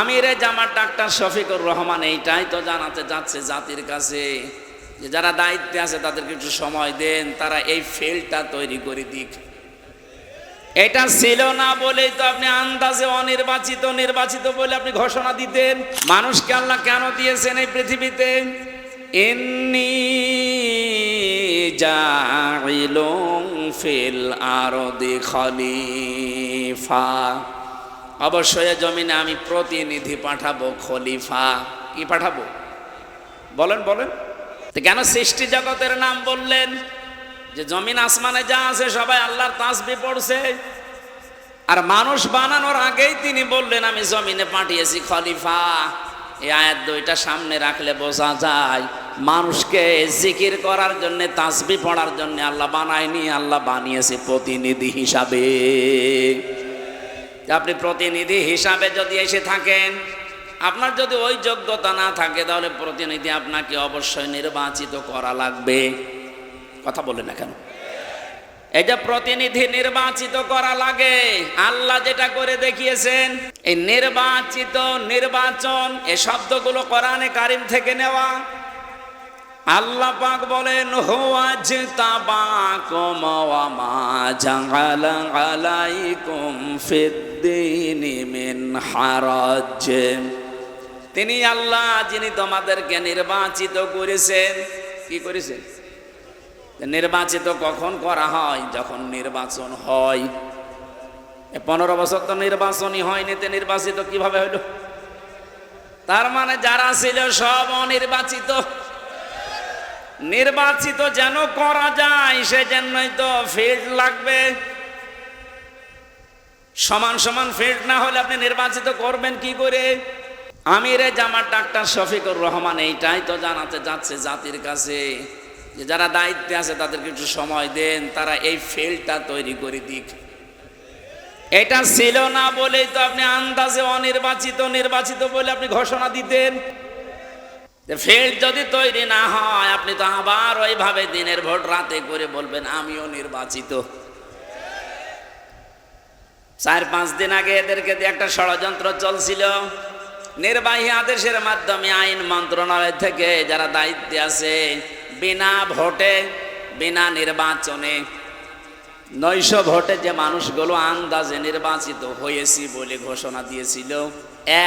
আমিরে জামার ডাক্তার শফিকুর রহমান এইটাই তো জানাতে যাচ্ছে জাতির কাছে যে যারা দায়িত্বে আছে তাদেরকে একটু সময় দেন, তারা এই ফিল্ডটা তৈরি করে দিক। এটা ছিল না বলেই তো আপনি আন্দাজে অনির্বাচিত, নির্বাচিত বলে আপনি ঘোষণা দিতেন। মানুষকে আল্লাহ কেন দিয়েছেন এই পৃথিবীতে? এমনি জাইলুম ফিল আরদি খলিফা। অবশ্যই জমিনে আমি প্রতিনিধি পাঠাবো খলিফা। কি পাঠাবো? বলেন বলেন। কেন সৃষ্টি জগতের নাম বললেন? যে জমিন আসমানে যা আছে সবাই আল্লাহর তাসবি পড়ছে। আর মানুষ বানানোর আগেই তিনি বললেন, আমি জমিনে পাঠিয়েছি খলিফা। এই আয়াত দুইটা সামনে রাখলে বোঝা যায়, মানুষকে জিকির করার জন্য, তাসবি পড়ার জন্য আল্লাহ বানায়নি, আল্লাহ বানিয়েছে প্রতিনিধি হিসাবে। আপনি প্রতিনিধি হিসাবে যদি এসে থাকেন, আপনার যদি ওই যোগ্যতা না থাকে, তাহলে প্রতিনিধি আপনাকে অবশ্যই নির্বাচিত করা লাগবে। কথা বলে না কেন? এই যে প্রতিনিধি নির্বাচিত করা লাগে, আল্লাহ যেটা করে দেখিয়েছেন, এই নির্বাচিত, নির্বাচন এ শব্দগুলো কোরআনে কারিম থেকে নেওয়া। আল্লাহ পাক বলেন হুয়াজ তাবাকুম ওয়া মা জাআলা আলাইকুম ফিদ্দীনি তিনি আল্লাহ, যিনি তোমাদেরকে নির্বাচিত করেছেন। কি করেছেন? নির্বাচিত কখন করা হয়? যখন নির্বাচন হয়। পনেরো বছর তো নির্বাচনই হয়নি, তে নির্বাচিত কীভাবে হইল? তার মানে যারা ছিল সব অনির্বাচিত। নির্বাচিত যেন করা যায়, সেজন্যই তো ফিল্ড লাগবে। সমান সমান ফিল্ড না হলে আপনি নির্বাচিত করবেন কি করে? আমিরে জামার ডাক্তার শফিকুর রহমান এইটাই তো জানাতে যাচ্ছে জাতির কাছে। যে যারা দায়িত্বে আছে তাদেরকে একটু সময় দেন, তারা এই ফিল্ডটা তৈরি করে দিক। এটা ছিল না বলেই তো আপনি আন্দাজে অনির্বাচিত, নির্বাচিত বলে আপনি ঘোষণা দিতেন। ফিল্ড যদি তৈরি না হয়, আপনি তো আবার ওইভাবে দিনের ভোট রাতে করে বলবেন, আমিও নির্বাচিত। চার, পাঁচ দিন আগে এদেরকে দিয়ে একটা ষড়যন্ত্র চলছিল। নির্বাহী আদেশের মাধ্যমে আইন মন্ত্রণালয় থেকে যারা দায়িত্বে আছে, বিনা ভোটে, বিনা নির্বাচনে নৈশ ভোটে যে মানুষগুলো আন্দাজে নির্বাচিত হয়েছি বলে ঘোষণা দিয়েছিল,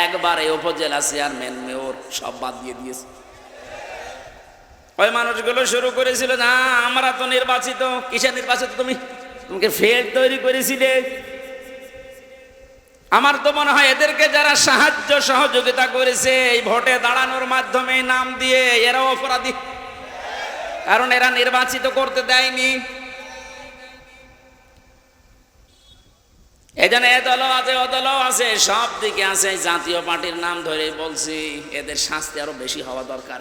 একবার উপজেলা চেয়ারম্যান মেয়র সব বাদ দিয়ে দিয়েছে। ওই মানুষগুলো শুরু করেছিল, না, আমরা তো নির্বাচিত কিসে নির্বাচিত তুমি? তোমাকে ফের তৈরি করেছিলে আমার তো মনে হয় এদেরকে যারা সাহায্য সহযোগিতা করেছে, এই ভোটে দাঁড়ানোর মাধ্যমে নাম দিয়ে এরাও অপরাধী। কারণ এরা নির্বাচিত করতে দেয়নি। এজন্য এ দলও আছে, ও দলও আছে, সব দিকে আছে জাতীয় পার্টির নাম ধরে বলছি, এদের শাস্তি আরও বেশি হওয়া দরকার।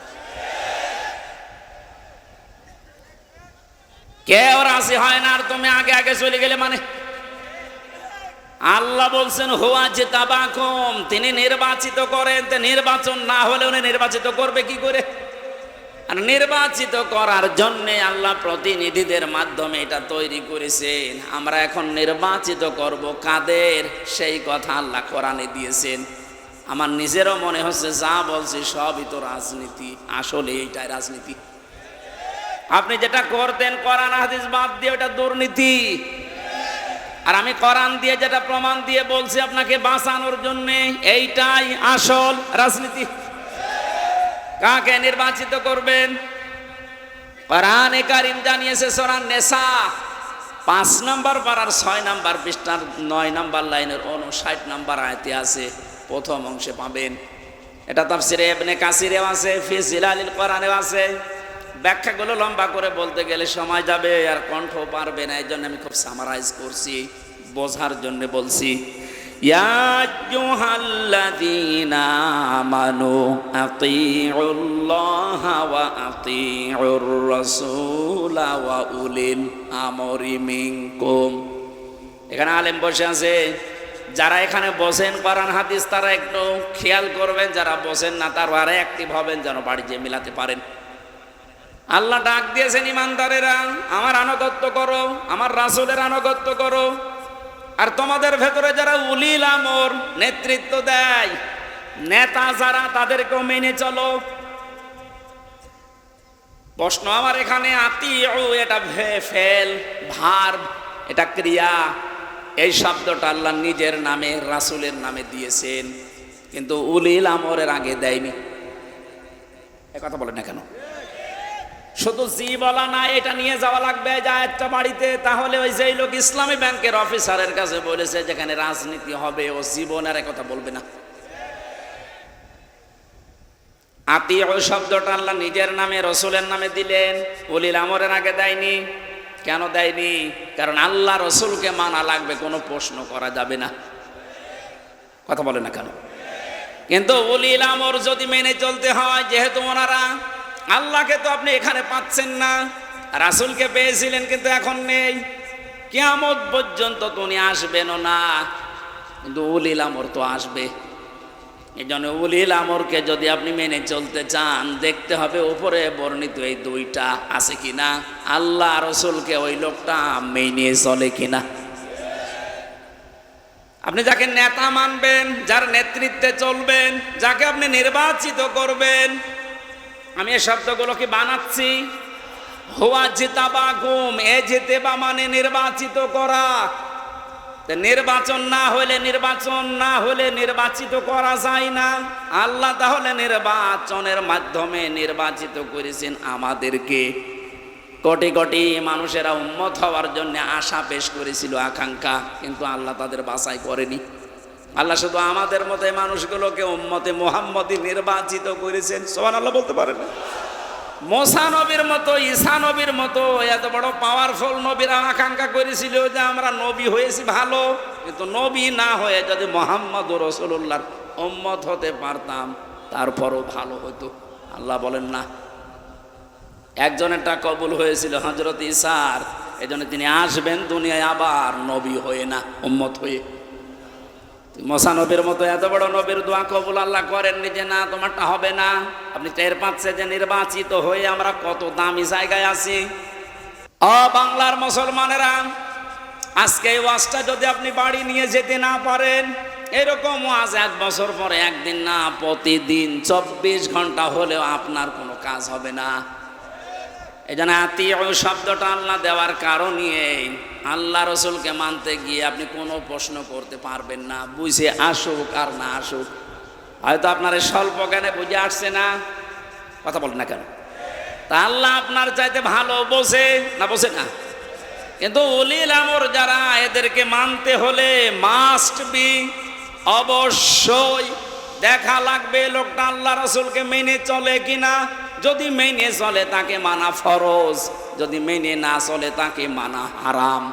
কে কেউ রাজি হয় না আর তুমি আগে আগে চলে গেলে মানে আল্লাহ বলছেন, হোয়া যে তাবাকুম তিনি নির্বাচিত করেন। নির্বাচন না হলে উনি নির্বাচিত করবে কি করে? আর নির্বাচিত করার জন্য আল্লাহ প্রতিনিধিদের মাধ্যমে এটা তৈরি করেছেন। আমরা এখন নির্বাচিত করব কাদের? সেই কথা আল্লাহ কোরআনে দিয়েছেন। আমার নিজেরও মনে হচ্ছে, যা বলছি সবই তো রাজনীতি। আসলে এইটাই রাজনীতি। আপনি যেটা করতেন, কোরআন, হাদিস বাদ দিয়ে ওটা দুর্নীতি। আর আমি কোরআন দিয়ে যেটা প্রমাণ দিয়ে বলছি আপনাকে বাঁচানোর জন্য, এইটাই আসল রাজনীতি। কাকে নির্বাচিত করবেন? কোরআনে কারিম জানিয়েছে সোরান নেশা পাঁচ নম্বর পাড়ার ছয় নম্বর পৃষ্ঠার নয় নম্বর লাইনের উনষাট নম্বর আয়তে আছে, প্রথম অংশে পাবেন। এটা তাফসিরে এবনে কাসিরেও আছে, ফি জিলালিল কোরআনেও আছে। ব্যাখ্যাগুলো লম্বা করে বলতে গেলে সময় যাবে আর কণ্ঠ পারবে না এই জন্য আমি খুব সামারাইজ করছি, বোঝার জন্য বলছি। এখানে আলেম বসে আছে। যারা এখানে বসেন কোরআন, হাদিস, তারা একটু খেয়াল করবেন, যারা বসেন না তারা অ্যাক্টিভ হবেন, যেন বাড়ি যে মিলাতে পারেন। আল্লাহ ডাক দিয়েছেন, ইমানদারেরা, আমার আনুগত্য করো, আমার রাসুলের আনুগত্য করো। আর তোমাদের ভেতরে যারা উলিল আমর, নেতৃত্ব দেয়, নেতা যারা তাদেরকেও মেনে চলো। প্রশ্ন আমার এখানে, আতিউ, এটা ফেল ভার এটা ক্রিয়া। এই শব্দটা আল্লাহ নিজের নামে, রাসুলের নামে দিয়েছেন। কিন্তু উলিল আমরের আগে দেয়নি। কথা বলেন না কেন? শুধু জি বলা না এটা নিয়ে যাওয়া লাগবে যা একটা বাড়িতে। তাহলে ওই যেই লোক ইসলামী ব্যাংকের অফিসারের কাছে বলেছে, যেখানে রাজনীতি হবে, ও জীবনের কথা বলবে না। আত্মীয় শব্দটা আল্লাহ নিজের নামে, রসুলের নামে দিলেন। উলিল আমরের আগে দেয়নি। কেন দেয়নি? কারণ আল্লাহ রসুলকে মানা লাগবে, কোনো প্রশ্ন করা যাবে না। কথা বলে না কেন? কিন্তু উলিল আমর যদি মেনে চলতে হয়, যেহেতু ওনারা আল্লাহকে তো আপনি এখানে পাচ্ছেন না। রাসুলকে পেয়েছিলেন কিন্তু এখন নেই। কেয়ামত পর্যন্ত তো উনি আসবেনও না। কিন্তু উলিল আমর তো আসবে। এই জন্য উলিল আমরকে যদি আপনি মেনে চলতে চান, দেখতে হবে উপরে বর্ণিত এই দুইটা আছে কিনা। আল্লাহ রসুলকে ওই লোকটা মেনে চলে কিনা। আপনি যাকে নেতা মানবেন, যার নেতৃত্বে চলবেন, যাকে আপনি নির্বাচিত করবেন আমি এই শব্দগুলো কি বানাচ্ছি। হোয়া জিতাবা গুম, এ যেতে বা মানে নির্বাচিত করা। নির্বাচন না হলে নির্বাচন, না হলে নির্বাচিত করা যায় না। আল্লাহ তাহলে নির্বাচনের মাধ্যমে নির্বাচিত করেছেন আমাদেরকে। কোটি কোটি মানুষেরা উন্মত হওয়ার জন্য আশা পেশ করেছিল, আকাঙ্ক্ষা, কিন্তু আল্লাহ তাদের বাছাই করেনি। আল্লাহ শুধু আমাদের মতে মানুষগুলোকে উম্মতে মোহাম্মদী নির্বাচিত করেছেন। সোহান আল্লাহ বলতে পারেন মোসা নবীর মতো, ঈসা নবীর মতো, এত বড় পাওয়ারফুল নবীরা আকাঙ্ক্ষা করেছিল যে আমরা নবী হয়েছি ভালো, কিন্তু নবী না হয়ে যদি মোহাম্মদ রসুল্লাহর উম্মত হতে পারতাম, তারপরও ভালো হতো। আল্লাহ বলেন, না। একজনেরটা কবুল হয়েছিল হজরত ইসার এজন্য তিনি আসবেন দুনিয়ায় আবার নবী হয়ে না, উম্মত হয়ে। মশা নবীর মতো এত বড় নবীর দোয়া কবুল আল্লাহ করেননি যে না, তোমারটা হবে না। আপনি টের পাচ্ছে যে নির্বাচিত হয়ে আমরা কত দামি জায়গায় আছি। অ বাংলার মুসলমানেরা, আজকে এই ওয়াজটা যদি আপনি বাড়ি নিয়ে যেতে না পারেন, এরকম ওয়াজ এক বছর পরে একদিন না, প্রতিদিন চব্বিশ ঘণ্টা হলেও আপনার কোনো কাজ হবে না। এই জন্য আত্মীয় শব্দটা আল্লাহ দেওয়ার কারণই আল্লাহ রসুলকে মানতে গিয়ে আপনি কোনো প্রশ্ন করতে পারবেন না। বুঝে আসুক আর না আসুক। হয়তো আপনার স্বল্প জ্ঞানে বুঝে আসছে না। কথা বলেন না কেন? তা আল্লাহ আপনার চাইতে ভালো বোঝে না বোঝে না? কিন্তু উলিল আমর যারা, এদেরকে মানতে হলে মাস্ট বি অবশ্যই দেখা লাগবে লোকটা আল্লাহ রসুলকে মেনে চলে কিনা। যদি মেনে চলে তাকে মানা ফরজ। যদি মেনে না চলে তাকে মানা হারাম।